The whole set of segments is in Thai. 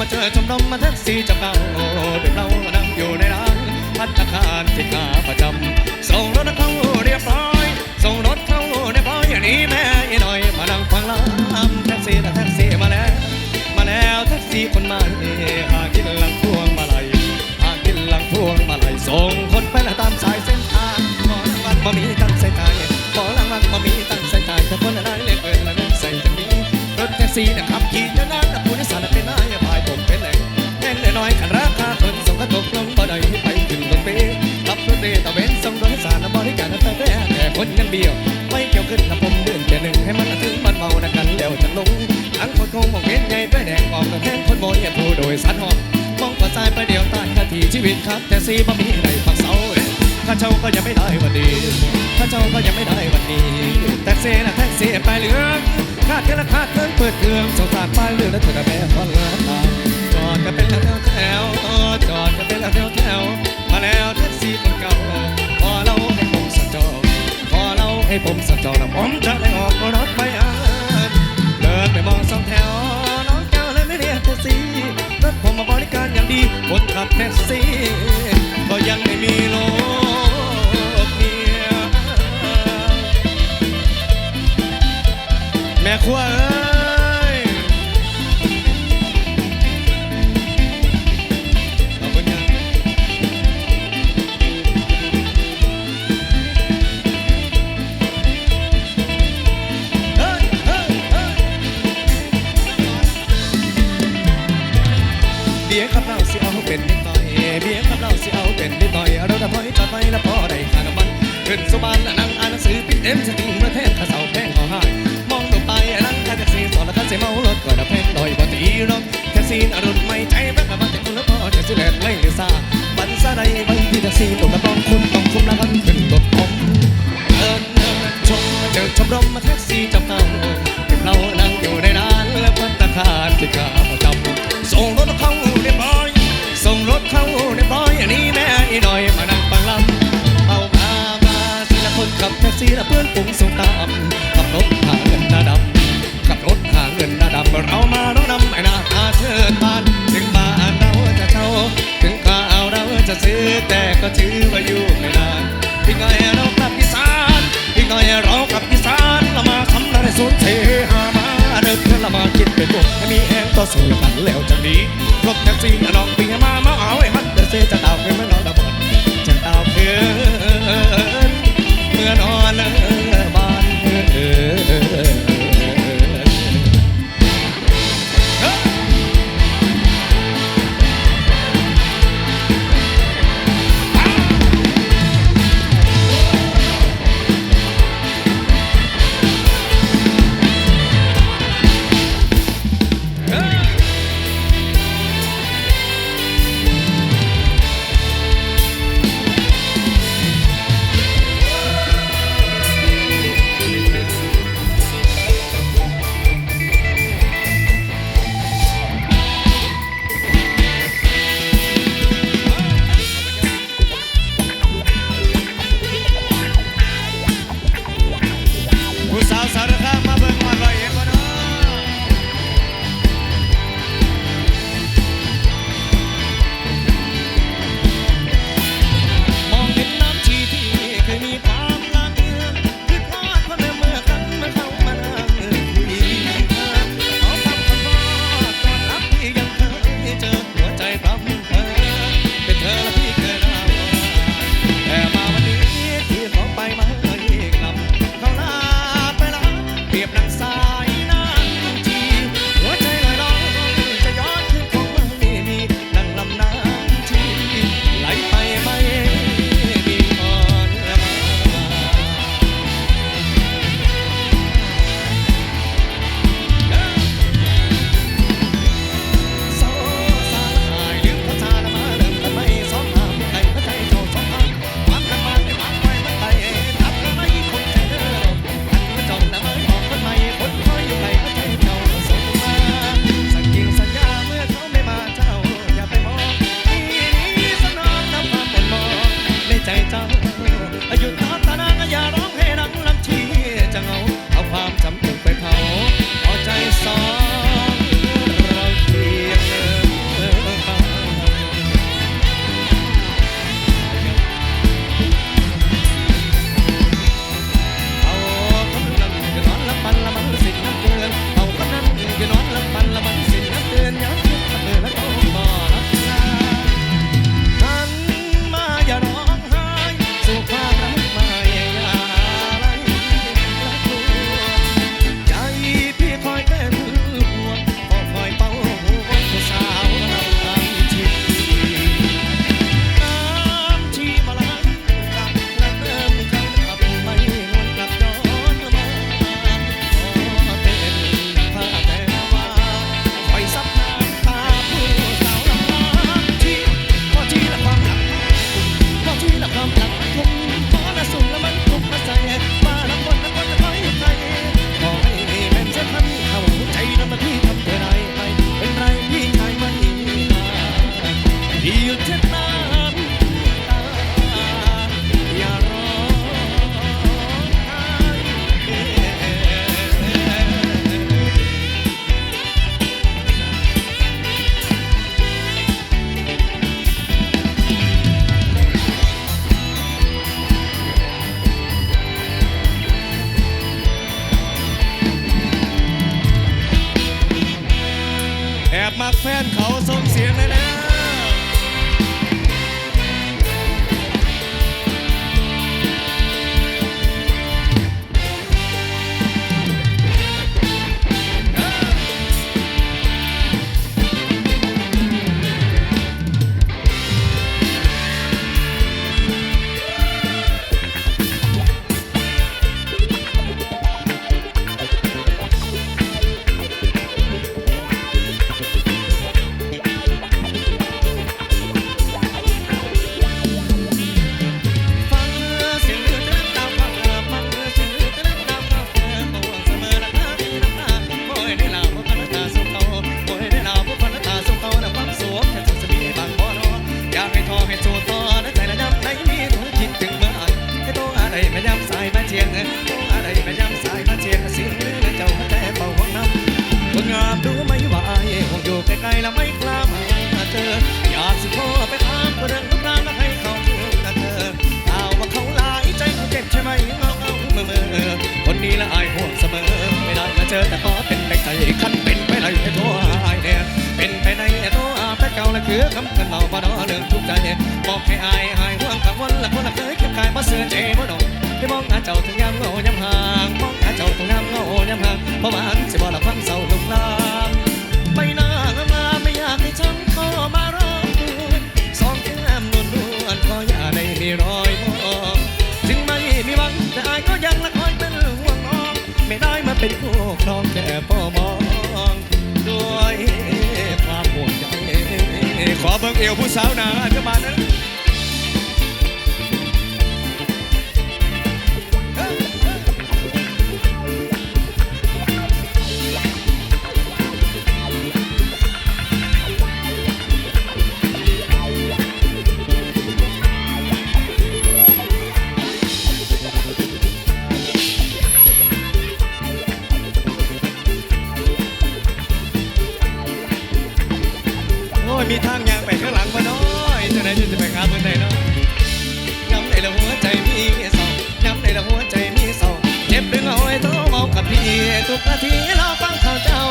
มาเจอชมรมมาแท็กซี่จับเก่าเดี๋ยวเรานั่งอยู่ในร้านพัฒคารที่ขาประจำส่งรถเข้าเรียบร้อย ส่งรถเข้าเรียบร้อยอย่างนี้แม่ นยังเบี้ยวไม่เกี่ยวขึ้นนะผมเดือนเดือนหนึ่งให้มันถึงมันเมาดักันแล้วจะลงทั้งคนคงมองเห็นใหญ่ไปแดงออกกับแห้งคนโมยผู้โดยสารหอบมองปัจจัยไปเดียวตายคาทีชีวิตครับ แต่ซีบ่มีใดปักเสาข้าเจ้าก็ยังไม่ได้วันดีข้าเจ้าก็ยังไม่ได้วันนี้แท็กซี่นะแท็กซี่ไปเหลืองคาดกันละคาดเครื่องเปิดเครื่องสงสารป้ายเรือแล้วเธอจะแม่ฟังละตาจอดกันเป็นแล้วแถวจอดกันเป็นแล้วแถวมาแล้วแท็กซี่คนเก่า ให้ผมสัญจรแล้วผมจะได้ออกรถไปอ่านเดินไปมองสองแถว น้องเจ้าและไม่เรียกแท็กซี่รถผมมาบริการอย่างดีคนขับแท็กซี่ก็ยังไม่มีโลกเมียแม่ครัวเอ้ สุบานนั่งอ่านหนังสือปิดเอ็มสติงประเทศข้าเสาแพงขอให้มองลงไปนั่งแท็กซี่สอนแล้วก็เสียเมารถก็ดับแพงลอยบ่ตีรถแท็กซี่อรุณไม่ใจแม่กับมาแต่คุณแล้วพอจะสิแลดไม่เลือซาบันซาใดบางที่แท็กซี่ตกกร ซื้อแต่ก็ถือว่าอยู่ไม่นานอีกหน่อยเรากลับอีสานอีกหน่อยเรากลับอีสานเรามาทำอะไรสุดเทหามาเดินเพื่อเรามาคิดเป็นบวกให้มีแห้งต่อสู้กันแล้วจากนี้รถแท็กซี่น้องปีมามาเอาไอ้ฮันเดอร์เซจะดาวเป็นเมื่อนอน ใกล้ๆแล้วไม่กล้ามาเจอ อยากสิขอไปถามเรื่องรางแล้วให้เขาเจอกันเธอข่าวว่าเขาหลายใจเขาเจ็บใช่ไหมเงาเงาเมื่อเมื่อคนนี้ละอายห่วงเสมอ ไม่ได้มาเจอแต่ขอเป็นแรงใจขั้นเป็นไปเลยให้โทรอายเนี่ยเป็นไปในโทรอาแต่เก่าละคือคำเกินเราบ่ดอเรื่องทุกใจบอกให้อายหายห่วงกังวลละคนละเคยเก็บกายมาเสือเจบ่ดอกที่มองหาเจ้าถึงยามเงายามห่างมองหาเจ้าถึงยามเงายามห่างเพราะวันสิบ่ละฟังเศร้าลุกลา ฉันเข้ามารบกวนสองแก้มนวลนวลก็อย่าได้มีรอยมองถึงไม่มีหวังแต่อายก็ยังละคอยเป็นห่วงน้อง ไม่ได้มาเป็นคู่ครองแค่พ่อมองด้วยความห่วงใยขอเบิ่งเอวผู้สาวหนาจะมานั้น โอ้ยมีทางยางไปข้างหลังมาน้อยจะไหนจะไปหาเมื่อนใดเนาะน้ำในละหัวใจมีเศร้าย้ำในละหัวใจมีเศร้าเจ็บดึงเอาไว้โทรบอกกับพี่ทุกนาทีเราฟังข่าวเจ้า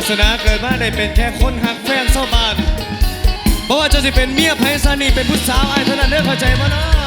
าสนาเกิดมาได้เป็นแค่คนหักแฟนเศร้าบานเพราะว่าจะสิเป็นเมียไพศาลนี่เป็นผู้สาวอายเท่านั้นเด้อเข้าใจบ่เนาะ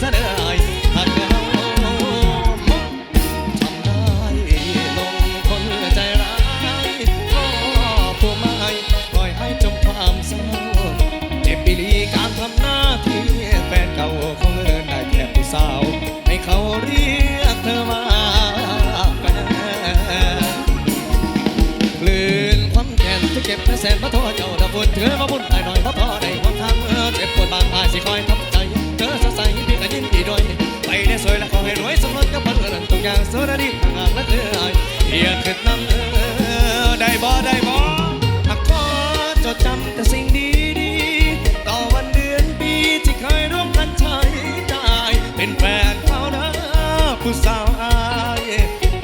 ሰርአ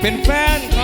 เป็นแฟน